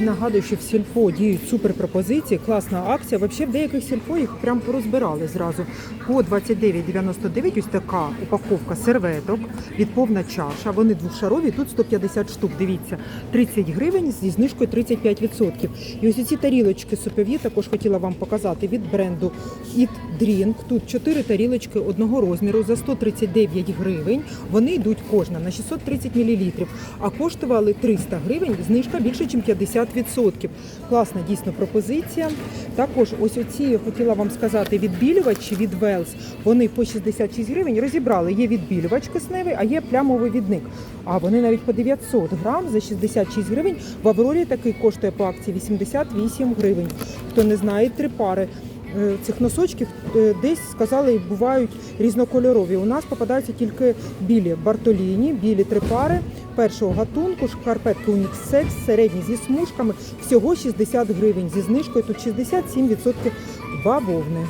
Нагадую, що в сільпо діють суперпропозиції, класна акція. Взагалі в деяких сільпо їх прям порозбирали зразу. По 29,99 ось така упаковка серветок від повна чаша. Вони двохшарові, тут 150 штук. Дивіться, 30 гривень зі знижкою 35%. І ось ці тарілочки супові також хотіла вам показати від бренду Eat Drink. Тут 4 тарілочки одного розміру за 139 гривень. Вони йдуть кожна на 630 мл, а коштували 300 гривень, знижка більше, ніж 50%. Класна дійсно пропозиція. Також ось оці я хотіла вам сказати відбілювачі від Велс. Вони по 66 гривень розібрали. Є відбілювач кисневий, а є плямовий відник. А вони навіть по 900 грам за 66 гривень. В Аврорі такий коштує по акції 88 гривень. Хто не знає, три пари. Е, Цих носочків е, десь сказали бувають різнокольорові. У нас попадаються тільки білі Бартоліні, білі три пари першого гатунку, шкарпетки уніксекс, середні зі смужками. Всього 60 гривень зі знижкою. Тут 67% бавовни.